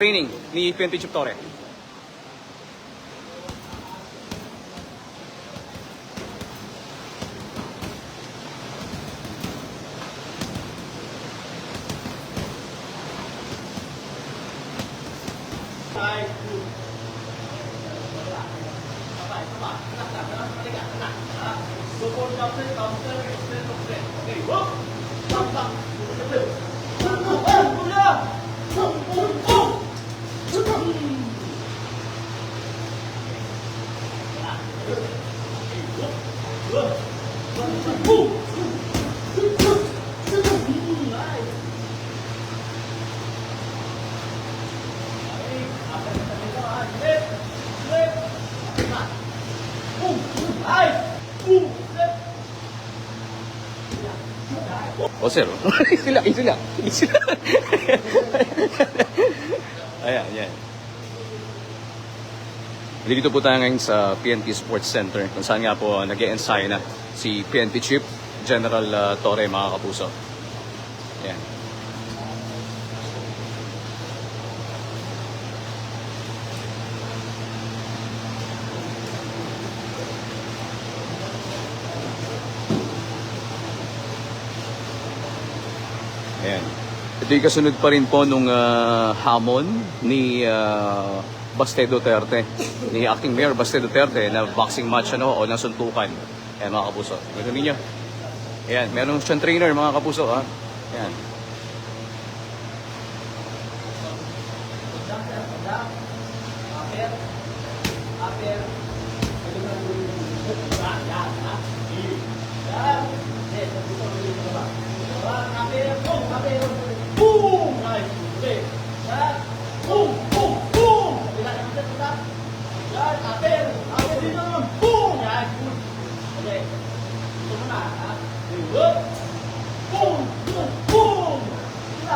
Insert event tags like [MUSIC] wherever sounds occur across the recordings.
training ni PNP Chief Torre. O sir, sila, sila, sila. Ayan, yan. Dito po tayo ngayon sa PNP Sports Center kung saan nga po nag ensayo na si PNP Chief General uh, Torre mga kapuso. Yan. Ayan. Ito yung kasunod pa rin po nung ah, hamon ni ah, Baste Duterte, ni Acting Mayor Baste Duterte na boxing match ano, o ng suntukan. Ayan mga kapuso. Ganun ninyo. Ayan, meron siyang trainer mga kapuso ha. Ayan.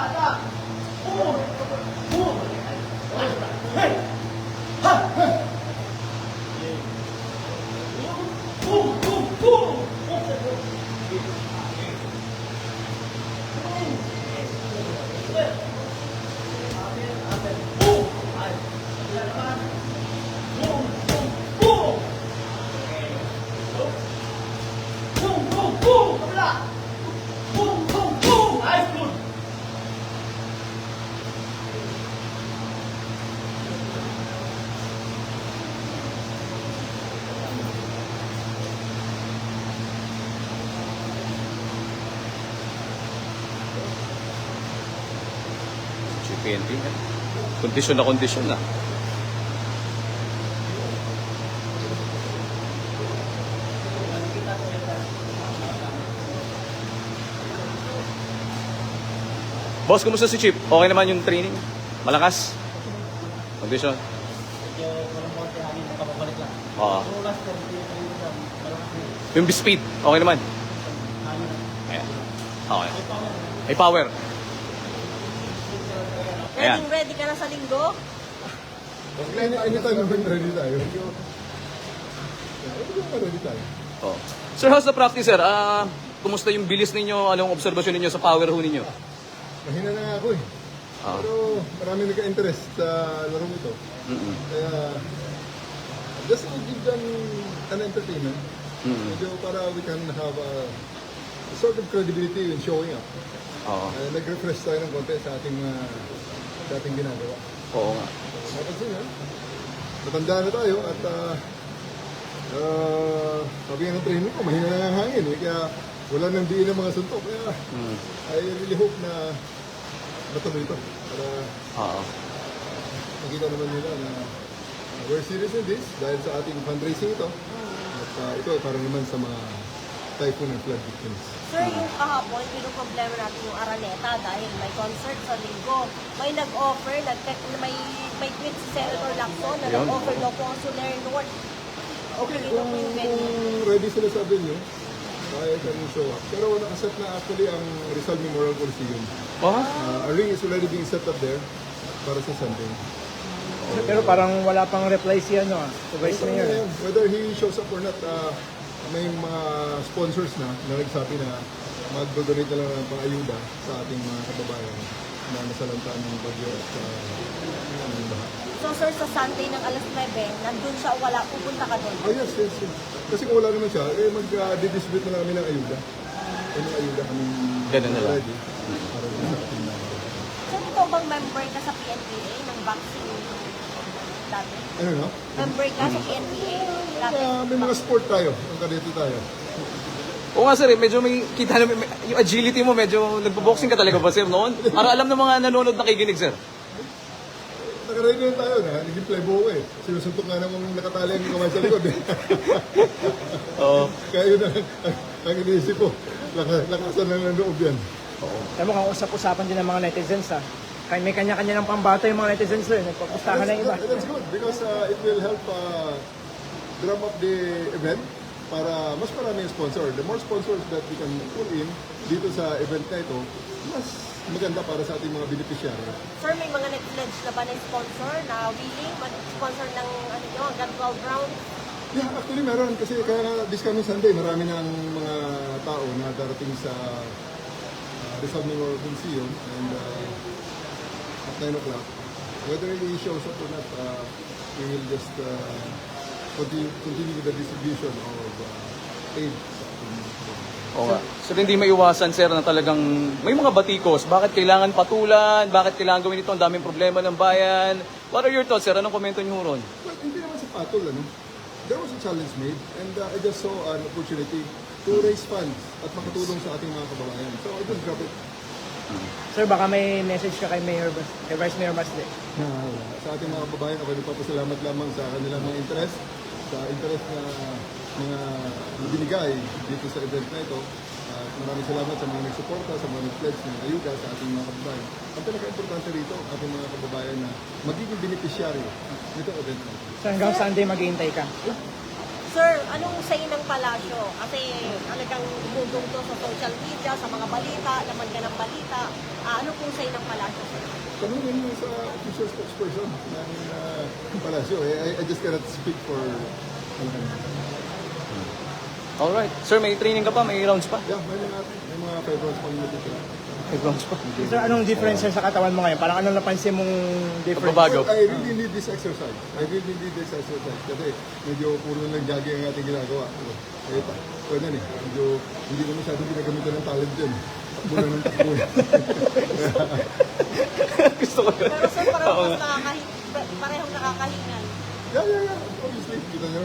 Si PNP. eh. Kondisyon na kondisyon na. Boss, kumusta si Chip? Okay naman yung training? Malakas? Kondisyon? Oo. Yung speed, okay naman? Ayan. Okay. May power. Ready, ready ka na sa linggo? Any, anytime naman ready tayo. Anytime ready tayo. Oh. Sir, how's the practice, sir? Ah, kumusta yung bilis ninyo? Anong observation ninyo sa power ho ninyo? Mahina na nga ako eh. Ah. Pero marami nagka-interest sa laro ito. Mm-mm. Kaya, just to give them an entertainment. Mm-mm. Medyo para we can have a, a sort of credibility in showing up. Oo. Uh, nag-refresh tayo ng konti sa ating, uh, sa ating ginagawa. Oo nga. Napansin nyo, matanda na tayo at uh, uh, sabi nga ng training ko, mahina na ang hangin eh, kaya wala nang diin ng mga suntok. Kaya Mm. I really hope na matuloy ito para Oo. makita naman nila na uh, we're serious in this dahil sa ating fundraising ito. At uh, ito ay para naman sa mga typhoon and flood victims. Sir, yung kahapon, problema natin yung Araneta dahil may concert sa linggo. May nag-offer, nag may, may tweet si Senator Lacson na nag-offer daw po ang North. Okay, Dito kung, kung ready sila sa venue, kaya kami show up. Pero nakaset na actually ang Rizal Memorial Coliseum. Oh? Uh, a ring is already being set up there para sa Sunday. Pero parang wala pang reply si ano, ah, Vice Mayor. Whether he shows up or not, uh, may mga sponsors na na nagsabi na mag-donate na lang ng pang-ayuda sa ating mga kababayan na nasalanta ng bagyo at uh, sir sa Sunday ng alas 9, nandun siya o wala, pupunta ka doon. Oh yes, yes, yes. Kasi kung wala naman siya, eh mag-distribute na lang kami ng ayuda. Eh, may ayuda kami Ganun na lang. ready. Para sa ating Sir, ikaw bang member ka sa PNPA ng boxing dati? Ano no? Member ka sa PNPA Ah, may mga sport tayo. Ang kadete tayo. Oo nga sir, eh, medyo may kita na may- yung agility mo, medyo nagbo-boxing ka talaga ba sir noon? Para alam ng mga nanonood nakikinig sir. Nakaready na tayo na. Naging playboy eh. Sinusuntok nga namang nakatali ang kamay sa likod eh. [LAUGHS] Oo. Kaya yun ang, ang, ang iniisip ko. Laka, lakasan na ng loob yan. Alam mo, kung usap-usapan din ng mga netizens ha. Kaya may kanya-kanya ng pambato yung mga netizens doon. Nagpapustahan ng iba. That's, that's good because uh, it will help uh, drum up the event para mas maraming sponsor. The more sponsors that we can pull in dito sa event na ito, mas maganda para sa ating mga beneficiary. Sir, may mga nag-pledge na ba na sponsor na willing mag-sponsor ng ano nyo, hanggang 12 rounds? Yeah, actually meron kasi kaya nga this coming Sunday marami ng mga tao na darating sa uh, Rizal Memorial Coliseum and uh, at 9 o'clock. Whether he shows up or not, uh, we will just uh, continue, continue with the distribution of uh, aid sa Oo nga. Sir, hindi maiwasan sir na talagang may mga batikos. Bakit kailangan patulan? Bakit kailangan gawin ito? Ang daming problema ng bayan. What are your thoughts sir? Anong komento niyo ron? Well, hindi naman sa patol, ano? There was a challenge made and uh, I just saw an opportunity to raise funds at makatulong sa ating mga kababayan. So I just grab it. Sir, baka may message ka kay Mayor Bas kay Vice Mayor Masde. sa ating mga kababayan, ako nagpapasalamat lamang sa kanilang mga interest, sa interest na mga binigay dito sa event na ito. At maraming salamat sa mga nagsuporta, sa mga nag-pledge ng ayuda sa ating mga kababayan. Ang pinaka-importante rito, ating mga kababayan na magiging beneficiary nitong event na ito. So hanggang Sunday maghihintay ka. Sir, anong say ng palasyo? Kasi talagang gugong to sa social media, sa mga balita, laman ka ng balita. Ah, ano pong say ng palasyo, sir? Kami rin yung sa official spokesperson namin na palasyo. Eh, I, I just cannot speak for Alright. Sir, may training ka pa? May rounds pa? Yeah, may mga, may mga. May rounds pa. Sir, anong difference sir, sa katawan mo ngayon? Parang anong napansin mong difference? Pagbabago. I really need this exercise. I really need this exercise. Kasi medyo puro lang jogging ang ating ginagawa. Eh, pwede na eh. Medyo hindi na masyadong ginagamitan ng talent dyan. Takbo na ng takbo. eh. [LAUGHS] Gusto ko yun. Pero sir, parang mas nakakahi- parehong nakakahingan. yeah, yeah, yeah. Obviously, kita nyo.